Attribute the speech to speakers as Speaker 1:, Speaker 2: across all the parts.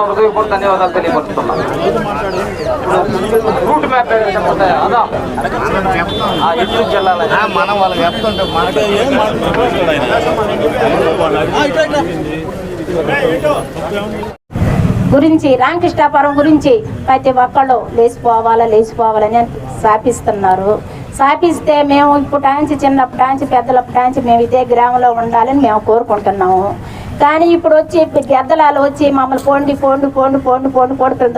Speaker 1: నా హృదయపూర్వక ధన్యవాదాలు తెలియపరుస్తున్నాను. రూట్ మ్యాప్ ఏదైతే ఉంటాయో అదా. ఆ ఎట్లు జిల్లాల
Speaker 2: మనం వాళ్ళకి చెప్తుంటే మనకి ఏం
Speaker 3: గురించి రామకృష్ణాపురం గురించి ప్రతి ఒక్కళ్ళు లేచిపోవాలా లేచిపోవాలని శాపిస్తున్నారు. శాపిస్తే మేము ఇప్పుడు టాంచి చిన్నప్పటి టాంచి పెద్దలప్పటి టాంచి మేము ఇదే గ్రామంలో ఉండాలని మేము కోరుకుంటున్నాము. కానీ ఇప్పుడు వచ్చి గెద్దలాలు వచ్చి మమ్మల్ని పోండి పోండు పోండి పోండు పోండు పోండి పిల్లలు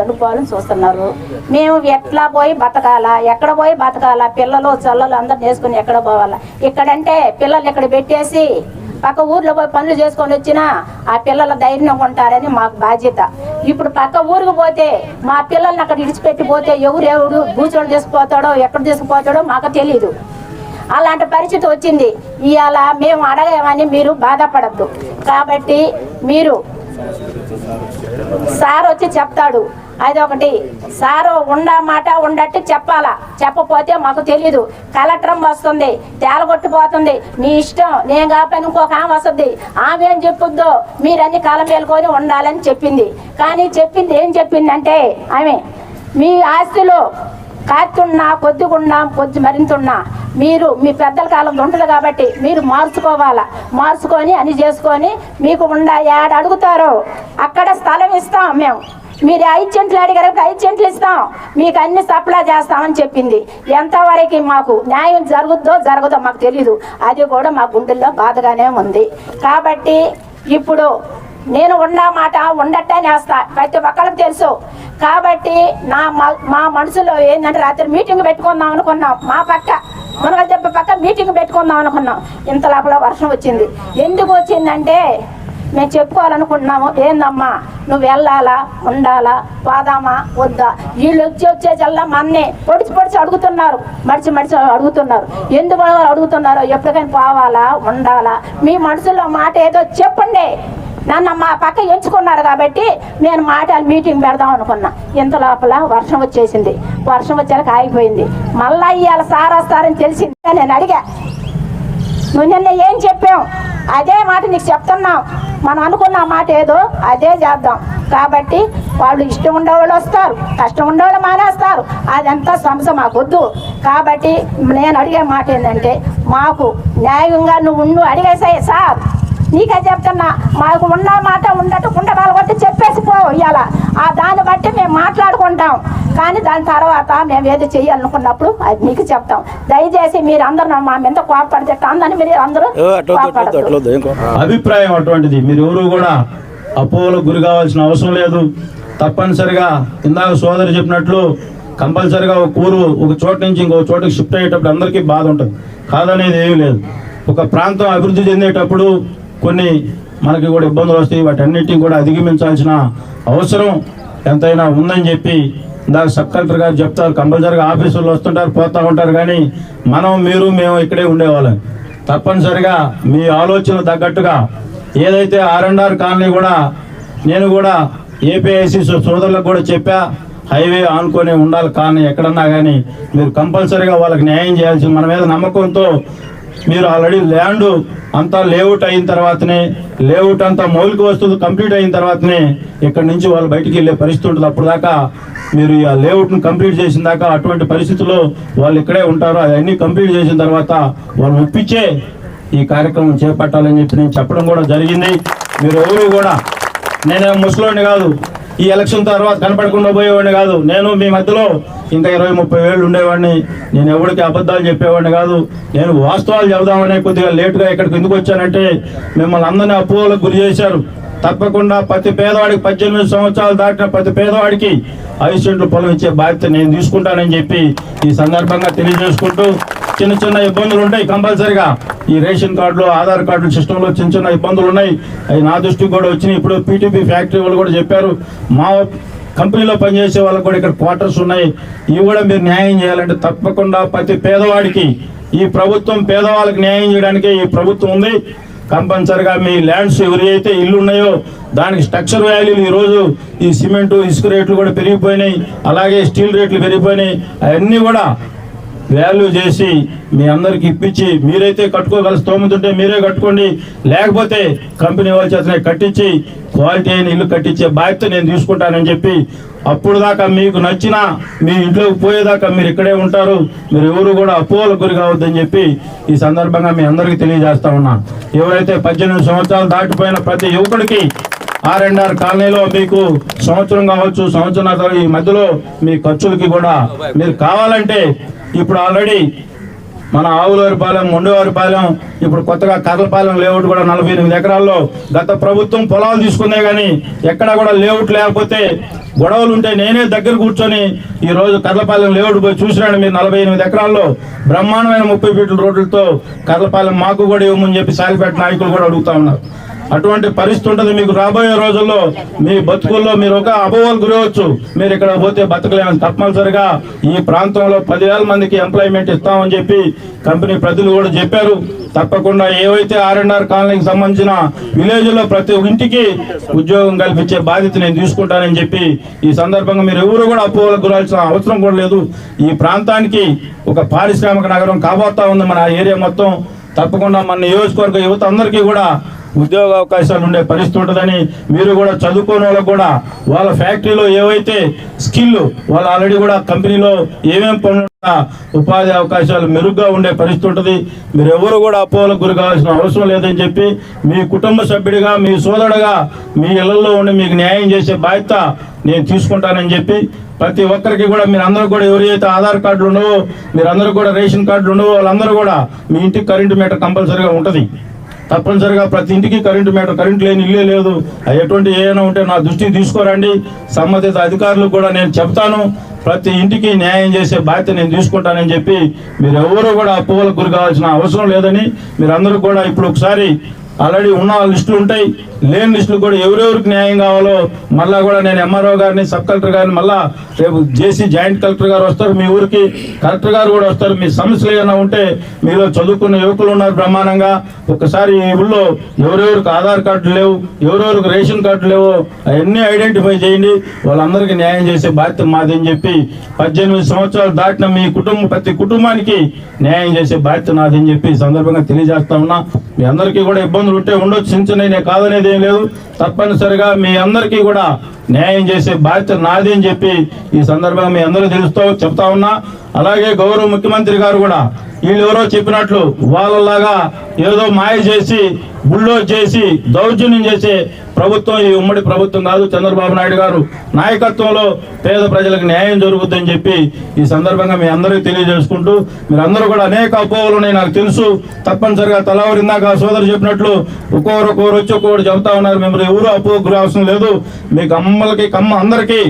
Speaker 3: దనుకుపోయినట్టు చూస్తున్నారు. మేము ఎట్లా పోయి బతకాలా? ఎక్కడ పోయి బతకాలా? పిల్లలు చల్లలు అందరు చేసుకుని ఎక్కడ పోవాలా? ఇక్కడంటే పిల్లలు ఇక్కడ పెట్టేసి పక్క ఊర్లో పోయి పనులు చేసుకొని వచ్చినా ఆ పిల్లల ధైర్యంగా ఉంటారని మాకు బాధ్యత. ఇప్పుడు పక్క ఊరికి పోతే మా పిల్లల్ని అక్కడ ఇడిచిపెట్టి పోతే ఎవరు ఎవడు భూచోడు తీసుకుపోతాడో ఎక్కడ తీసుకుపోతాడో మాకు తెలియదు అలాంటి పరిస్థితి వచ్చింది. ఇవాళ మేము అడగమని మీరు బాధపడద్దు. కాబట్టి మీరు సార్ వచ్చి చెప్తాడు. అదొకటి. సారు ఉండమాట ఉండట్టు చెప్పాలా? చెప్పపోతే మాకు తెలీదు. కలెక్టరం వస్తుంది. తేలగొట్టిపోతుంది మీ ఇష్టం. నేను కాకపోయినా ఇంకొక ఆమె వస్తుంది. ఆమె ఏం చెప్పుద్దో మీరన్ని కాలం మేలుకొని ఉండాలని చెప్పింది. కానీ చెప్పింది ఏం చెప్పిందంటే ఆమె మీ ఆస్తిలో కాస్తున్నా కొద్దిగున్నా కొద్ది మరింతున్నా మీరు మీ పెద్దల కాలం ఉంటుంది కాబట్టి మీరు మార్చుకోవాలా? మార్చుకొని అని చేసుకొని మీకు ఉండ ఏడ అడుగుతారో? అక్కడ స్థలం ఇస్తాం మేము. మీరు ఐదు చెంట్లు అడిగారు ఐదు చెంట్లు ఇస్తాం. మీకు అన్ని సప్లై చేస్తామని చెప్పింది. ఎంతవరకు మాకు న్యాయం జరుగుద్దో జరగదో మాకు తెలీదు. అది కూడా మా గుండెల్లో బాధగానే ఉంది. కాబట్టి ఇప్పుడు నేను ఉన్న మాట ఉండట్టే నేస్తా. ప్రతి ఒక్కరికి తెలుసు. కాబట్టి నా మ- మా మనసులో ఏంటంటే రాత్రి మీటింగ్ పెట్టుకుందాం అనుకున్నాం. మా పక్క మునగల దెబ్బ పక్క మీటింగ్ పెట్టుకుందాం అనుకున్నాం. ఇంత లోపల వర్షం వచ్చింది. ఎందుకు వచ్చిందంటే మేము చెప్పుకోవాలనుకుంటున్నాము ఏందమ్మా నువ్వు వెళ్ళాలా ఉండాలా పోదామా వద్దా? వీళ్ళు వచ్చి వచ్చే చల్లా మన్నే పొడిచి పొడిచి అడుగుతున్నారు. మడిచి మడిచి అడుగుతున్నారు. ఎందుకు అడుగుతున్నారో ఎప్పటికైనా పోవాలా ఉండాలా? మీ మనసులో మాట ఏదో చెప్పండి. నన్ను మా పక్క ఎంచుకున్నారు కాబట్టి నేను మాటలు మీటింగ్ పెడదాం అనుకున్నా. ఇంత లోపల వర్షం వచ్చేసింది. వర్షం వచ్చాక ఆగిపోయింది మళ్ళా ఇవాళ సార్ వస్తారని తెలిసింది నేను అడిగా. నువ్వు నిన్న ఏం చెప్పాం అదే మాట నీకు చెప్తున్నాం మనం అనుకున్న మాట ఏదో అదే చేద్దాం. కాబట్టి వాళ్ళు ఇష్టం ఉండేవాళ్ళు వస్తారు. కష్టం ఉండేవాళ్ళు మానేస్తారు. అదంతా సమస్య మాకు వద్దు కాబట్టి నేను అడిగే మాట ఏంటంటే మాకు న్యాయంగా నువ్వు నువ్వు అడిగేసాయి సార్. నీకే చెప్తున్నా మాకు ఉన్న మాట ఉండట్టు కుండకాలు కొట్టి చెప్పేసి పో ఇవాళ ఆ దాన్ని బట్టి మేము మాట్లాడుకుంటాం. కానీ దాని తర్వాత మేము ఏది చేయాలనుకున్నప్పుడు అది మీకు చెప్తాం. దయచేసి మీరు అందరూ మా మీద కోపడితే అందరినీ మీరు అందరూ
Speaker 4: అభిప్రాయం అటువంటిది. మీరు ఎవరు కూడా అపోహలకు గురి కావాల్సిన అవసరం లేదు. తప్పనిసరిగా ఇందాక సోదరు చెప్పినట్లు కంపల్సరిగా ఒక ఊరు ఒక చోట నుంచి ఇంకో చోటకి షిఫ్ట్ అయ్యేటప్పుడు అందరికీ బాధ ఉంటుంది. కాదనేది ఏమీ లేదు. ఒక ప్రాంతం అభివృద్ధి చెందేటప్పుడు కొన్ని మనకి కూడా ఇబ్బందులు వస్తాయి. వాటన్నిటిని కూడా అధిగమించాల్సిన అవసరం ఎంతైనా ఉందని చెప్పి ఇందాక సబ్ కలెక్టర్ గారు చెప్తారు. కంపల్సరిగా ఆఫీసుల్లో వస్తుంటారు పోతూ ఉంటారు. కానీ మనం మీరు మేము ఇక్కడే ఉండేవాళ్ళం. తప్పనిసరిగా మీ ఆలోచన తగ్గట్టుగా ఏదైతే ఆర్ అండ్ ఆర్ కాలనీ కూడా నేను కూడా ఏపీఐసి సోదరులకు కూడా చెప్పా హైవే ఆనుకొని ఉండాలి కానీ ఎక్కడన్నా కానీ మీరు కంపల్సరీగా వాళ్ళకి న్యాయం చేయాల్సింది. మన మీద నమ్మకంతో మీరు ఆల్రెడీ ల్యాండ్ అంతా లేఅవుట్ అయిన తర్వాతనే లేఅవుట్ అంతా మౌలిక వస్తువులు కంప్లీట్ అయిన తర్వాతనే ఇక్కడ నుంచి వాళ్ళు బయటికి వెళ్ళే పరిస్థితి ఉంటుంది. అప్పుడు దాకా మీరు ఆ లేఅవుట్ను కంప్లీట్ చేసిన దాకా అటువంటి పరిస్థితుల్లో వాళ్ళు ఇక్కడే ఉంటారు. అవన్నీ కంప్లీట్ చేసిన తర్వాత వాళ్ళు ఒప్పించే ఈ కార్యక్రమం చేపట్టాలని చెప్పి నేను చెప్పడం కూడా జరిగింది. మీరు ఎవరు కూడా నేను ముసలోని కాదు ఈ ఎలక్షన్ తర్వాత కనపడకుండా పోయేవాడిని కాదు. నేను మీ మధ్యలో ఇంకా ఇరవై ముప్పై వేళ్ళు ఉండేవాడిని. నేను ఎవరికి అబద్ధాలు చెప్పేవాడిని కాదు. నేను వాస్తవాలు చెబుదామనే కొద్దిగా లేటుగా ఇక్కడికి ఎందుకు వచ్చానంటే మిమ్మల్ని అందరినీ అపోహలకు గురి చేశారు. తప్పకుండా ప్రతి పేదవాడికి పద్దెనిమిది సంవత్సరాలు దాటిన ప్రతి పేదవాడికి ఐదు సెంట్లు పొలం ఇచ్చే బాధ్యత నేను తీసుకుంటానని చెప్పి ఈ సందర్భంగా తెలియజేసుకుంటూ చిన్న చిన్న ఇబ్బందులు ఉంటాయి కంపల్సరిగా. ఈ రేషన్ కార్డులు ఆధార్ కార్డుల సిస్టంలో చిన్న చిన్న ఇబ్బందులు ఉన్నాయి. అవి నా దృష్టికి కూడా వచ్చినాయి. ఇప్పుడు పీటీపీ ఫ్యాక్టరీ వాళ్ళు కూడా చెప్పారు. మా కంపెనీలో పనిచేసే వాళ్ళకి కూడా ఇక్కడ క్వార్టర్స్ ఉన్నాయి. ఇవి కూడా మీరు న్యాయం చేయాలంటే తప్పకుండా ప్రతి పేదవాడికి ఈ ప్రభుత్వం పేదవాళ్ళకి న్యాయం చేయడానికి ఈ ప్రభుత్వం ఉంది. కంపల్సరిగా మీ ల్యాండ్స్ ఎవరైతే ఇల్లు ఉన్నాయో దానికి స్ట్రక్చర్ వాల్యూలు ఈరోజు ఈ సిమెంటు ఇసుక రేట్లు కూడా పెరిగిపోయినాయి. అలాగే స్టీల్ రేట్లు పెరిగిపోయినాయి. అవన్నీ కూడా వాల్యూ చేసి మీ అందరికి ఇప్పించి మీరైతే కట్టుకోగల స్తోమత ఉంటే మీరే కట్టుకోండి. లేకపోతే కంపెనీ వాళ్ళ చేతనే కట్టించి క్వాలిటీ అయిన ఇల్లు కట్టించే బాధ్యత నేను తీసుకుంటానని చెప్పి అప్పుడు దాకా మీకు నచ్చిన మీ ఇంట్లోకి పోయేదాకా మీరు ఇక్కడే ఉంటారు. మీరు ఎవరు కూడా అపోహలకు గురి కావద్దని చెప్పి ఈ సందర్భంగా మీ అందరికీ తెలియజేస్తా ఉన్నా. ఎవరైతే పద్దెనిమిది సంవత్సరాలు దాటిపోయిన ప్రతి యువకుడికి ఆర్ఎన్ఆర్ కాలనీలో మీకు సంవత్సరం కావచ్చు సంవత్సరం ఈ మధ్యలో మీ ఖర్చులకి కూడా మీరు కావాలంటే ఇప్పుడు ఆల్రెడీ మన ఆవులవారిపాలెం ముండవారిపాలెం ఇప్పుడు కొత్తగా కర్లపాలెం లేఅవుట్ కూడా నలభై ఎనిమిది ఎకరాల్లో గత ప్రభుత్వం పొలాలు తీసుకుందే కానీ ఎక్కడా కూడా లేఅవుట్ లేకపోతే గొడవలు ఉంటే నేనే దగ్గర కూర్చొని ఈరోజు కదలపాలెం కర్లపాలెం లేఅవుట్ పోయి చూసినాను మీరు నలభై ఎనిమిది ఎకరాల్లో బ్రహ్మాండమైన ముప్పై ఫీట్ల రోడ్లతో కర్లపాలెం మాకు కూడా ఇవ్వమని చెప్పి సాలిపేట నాయకులు కూడా అడుగుతా ఉన్నారు. అటువంటి పరిస్థితి ఉంటుంది. మీకు రాబోయే రోజుల్లో మీ బతుకుల్లో మీరు ఒక అభవాలు గురవచ్చు. మీరు ఇక్కడ పోతే బతకలేమని తప్పనిసరిగా ఈ ప్రాంతంలో పదివేల మందికి ఎంప్లాయ్మెంట్ ఇస్తామని చెప్పి కంపెనీ ప్రతినిధులు కూడా చెప్పారు. తప్పకుండా ఏవైతే ఆర్ఎన్ఆర్ కాలనీకి సంబంధించిన విలేజ్లో ప్రతి ఇంటికి ఉద్యోగం కల్పించే బాధ్యత నేను తీసుకుంటానని చెప్పి ఈ సందర్భంగా మీరు ఎవరు కూడా అపోహలకు గురాల్సిన అవసరం కూడా లేదు. ఈ ప్రాంతానికి ఒక పారిశ్రామిక నగరం కాబోతా ఉంది మన ఏరియా మొత్తం. తప్పకుండా మన నియోజకవర్గ యువత అందరికీ కూడా ఉద్యోగ అవకాశాలు ఉండే పరిస్థితి ఉంటుందని మీరు కూడా చదువుకోని వాళ్ళకు కూడా వాళ్ళ ఫ్యాక్టరీలో ఏవైతే స్కిల్ వాళ్ళు ఆల్రెడీ కూడా కంపెనీలో ఏమేమి పనులు ఉపాధి అవకాశాలు మెరుగ్గా ఉండే పరిస్థితి ఉంటుంది. మీరు ఎవరు కూడా అపోహలకు గురి కావాల్సిన అవసరం లేదని చెప్పి మీ కుటుంబ సభ్యుడిగా మీ సోదరుడుగా మీ ఇళ్ళలో ఉండి మీకు న్యాయం చేసే బాధ్యత నేను తీసుకుంటానని చెప్పి ప్రతి ఒక్కరికి కూడా మీరు అందరూ కూడా ఎవరైతే ఆధార్ కార్డులు ఉండవో మీరు అందరూ కూడా రేషన్ కార్డులు ఉండవో వాళ్ళందరూ కూడా మీ ఇంటికి కరెంటు మీటర్ కంపల్సరీగా ఉంటుంది. తప్పనిసరిగా ప్రతి ఇంటికి కరెంటు మీటర్ కరెంటు లేని ఇల్లే లేదు. అవి ఎటువంటి ఏమైనా ఉంటే నా దృష్టికి తీసుకోరండి. సంబంధిత అధికారులకు కూడా నేను చెప్తాను. ప్రతి ఇంటికి న్యాయం చేసే బాధ్యత నేను తీసుకుంటానని చెప్పి మీరు కూడా అప్పులకు గురి కావాల్సిన అవసరం లేదని మీరందరూ కూడా ఇప్పుడు ఒకసారి ఆల్రెడీ ఉన్న లిస్టులు ఉంటాయి. లేని లిస్టులు కూడా ఎవరెవరికి న్యాయం కావాలో మళ్ళా కూడా నేను ఎంఆర్ఓ గారిని సబ్ కలెక్టర్ గారిని మళ్ళా రేపు జేసీ జాయింట్ కలెక్టర్ గారు వస్తారు మీ ఊరికి. కలెక్టర్ గారు కూడా వస్తారు. మీ సమస్యలు ఏమైనా ఉంటే మీలో చదువుకున్న యువకులు ఉన్నారు బ్రహ్మాండంగా. ఒకసారి ఈ ఊళ్ళో ఎవరెవరికి ఆధార్ కార్డు లేవు ఎవరెవరికి రేషన్ కార్డు లేవు అవన్నీ ఐడెంటిఫై చేయండి. వాళ్ళందరికీ న్యాయం చేసే బాధ్యత మాది అని చెప్పి పద్దెనిమిది సంవత్సరాలు దాటిన మీ కుటుంబం ప్రతి కుటుంబానికి న్యాయం చేసే బాధ్యత నాది అని చెప్పి సందర్భంగా తెలియజేస్తా ఉన్నా. మీ అందరికీ కూడా ఇబ్బందులు ఉంటే ఉండొచ్చు చిన్న కాదనేది ఏం లేదు. తప్పనిసరిగా మీ అందరికీ కూడా న్యాయం చేసే బాధ్యత నాది అని చెప్పి ఈ సందర్భంగా మీ అందరూ తెలుస్తూ చెప్తా ఉన్నా. అలాగే గౌరవ ముఖ్యమంత్రి గారు కూడా వీళ్ళు ఎవరో చెప్పినట్లు వాళ్ళలాగా ఏదో మాయ చేసి బుల్లో చేసి దౌర్జన్యం చేసే ప్రభుత్వం ఈ ఉమ్మడి ప్రభుత్వం కాదు చంద్రబాబు నాయుడు గారు. నాయకత్వంలో పేద ప్రజలకు న్యాయం జరుగుతుందని చెప్పి ఈ సందర్భంగా మీ అందరికీ తెలియజేసుకుంటూ మీరందరూ కూడా అనేక అపోహలు ఉన్నాయి నాకు తెలుసు. తప్పనిసరిగా తలవారు ఇందాక సోదరు చెప్పినట్లు ఒక్కొక్కరు ఒక్కొక్కరు వచ్చి ఒక్కొక్కరు చెబుతా ఉన్నారు. మిమ్మల్ని ఎవరు అపోహ గురి అవసరం లేదు. మీకు అమ్మలకి కమ్మ అందరికీ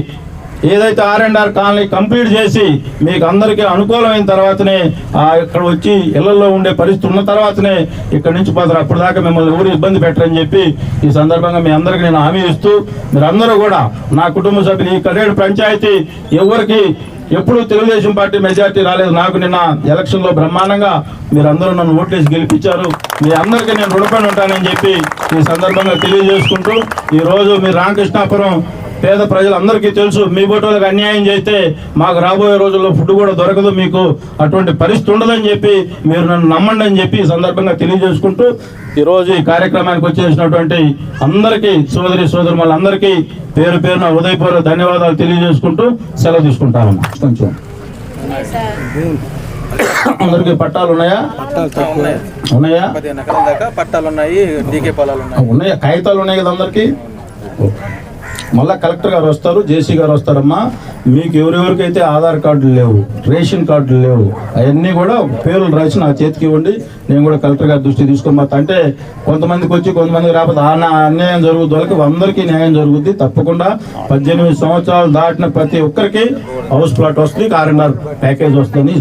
Speaker 4: ఏదైతే R and R colony complete చేసి మీకు అందరికీ అనుకూలమైన తర్వాతనే ఇక్కడ వచ్చి ఇళ్ళలో ఉండే పరిస్థితి ఉన్న తర్వాతనే ఇక్కడ నుంచి పోతారు. అప్పుడు దాకా మిమ్మల్ని ఎవరు ఇబ్బంది పెట్టరని చెప్పి ఈ సందర్భంగా మీ అందరికీ నేను హామీ ఇస్తూ మీరందరూ కూడా నా కుటుంబ సభ్యులు ఈ కరేడు పంచాయతీ ఎవరికి ఎప్పుడు తెలుగుదేశం పార్టీ మెజార్టీ రాలేదు. నాకు నిన్న ఎలక్షన్లో బ్రహ్మాండంగా మీరందరూ నన్ను ఓట్లేసి గెలిపించారు. మీ అందరికీ నేను రుణపడి ఉంటానని చెప్పి ఈ సందర్భంగా తెలియజేసుకుంటూ ఈరోజు మీ రామకృష్ణాపురం పేద ప్రజలందరికీ తెలుసు మీ బోటోలకు అన్యాయం చేస్తే మాకు రాబోయే రోజుల్లో ఫుడ్ కూడా దొరకదు మీకు అటువంటి పరిస్థితి ఉండదని చెప్పి మీరు నన్ను నమ్మండి అని చెప్పి ఈ సందర్భంగా తెలియజేసుకుంటూ ఈ రోజు ఈ కార్యక్రమానికి వచ్చేసినటువంటి అందరికీ సోదరి సోదరు వాళ్ళందరికీ పేరు పేరున ఉదయపూర్వక ధన్యవాదాలు తెలియజేసుకుంటూ సెలవు తీసుకుంటాను. కొంచెం. అందరికీ పట్టాలు ఉన్నాయా? ఉన్నాయా?
Speaker 1: పట్టాలు ఉన్నాయి డీకే పొలాలు ఉన్నాయి.
Speaker 4: ఉన్నాయా? కాగితాలు ఉన్నాయి కదా అందరికి? మళ్ళా కలెక్టర్ గారు వస్తారు జేసీ గారు వస్తారమ్మా. మీకు ఎవరెవరికైతే ఆధార్ కార్డులు లేవు రేషన్ కార్డులు లేవు అవన్నీ కూడా పేర్లు రాసి నా చేతికి ఇవ్వండి. నేను కూడా కలెక్టర్ గారి దృష్టి తీసుకోమతా అంటే కొంతమందికి వచ్చి కొంతమందికి రాకపోతే ఆ నా అన్యాయం జరుగుద్ది వాళ్ళకి అందరికీ న్యాయం జరుగుద్ది. తప్పకుండా పద్దెనిమిది సంవత్సరాలు దాటిన ప్రతి ఒక్కరికి హౌస్ ప్లాట్ వస్తుంది ఆర్ఎన్ఆర్ ప్యాకేజ్ వస్తుంది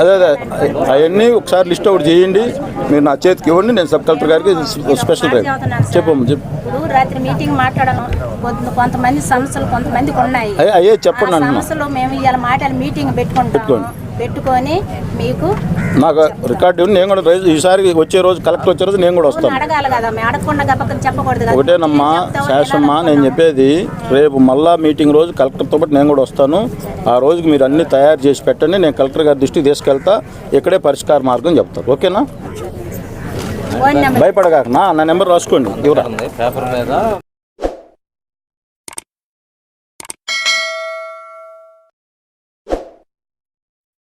Speaker 4: అదే అదే అవన్నీ ఒకసారి లిస్ట్ అవుట్ చేయండి. మీరు నా చేతికి ఇవ్వండి నేను సబ్ కలెక్టర్ గారికి స్పెషల్ డ్రైవ్ చెప్పమ్మా చెప్పు
Speaker 3: రాత్రి మీటింగ్ మాట్లాడను. కొంత- కొంతమంది సమస్యలు కొంతమందికి ఉన్నాయి.
Speaker 4: అయ్యే చెప్పండి
Speaker 3: సమస్యలు మేము ఇవాళ మాటలు మీటింగ్
Speaker 4: పెట్టుకోండి.
Speaker 3: పెట్టుకొని మీకు
Speaker 4: నాకు రికార్డు నేను కూడా రైజ్ ఈసారి వచ్చే రోజు కలెక్టర్ వచ్చే రోజు నేను కూడా వస్తాను.
Speaker 3: అడగాలి కదా అడగకుండా చెప్పకూడదు కదా.
Speaker 4: ఒకటేనమ్మా శాసమ్మా నేను చెప్పేది రేపు మళ్ళా మీటింగ్ రోజు కలెక్టర్తో పాటు నేను కూడా వస్తాను. ఆ రోజుకి మీరు అన్ని తయారు చేసి పెట్టండి. నేను కలెక్టర్ గారి దృష్టికి తీసుకెళ్తా. ఇక్కడే పరిష్కార మార్గం చెప్తాను. ఓకేనా?
Speaker 3: ఫోన్ నెంబర్
Speaker 4: భయపడగాక. నా నా నెంబర్ రాసుకోండి. ఇవ్వరా?
Speaker 1: పేపర్ మీద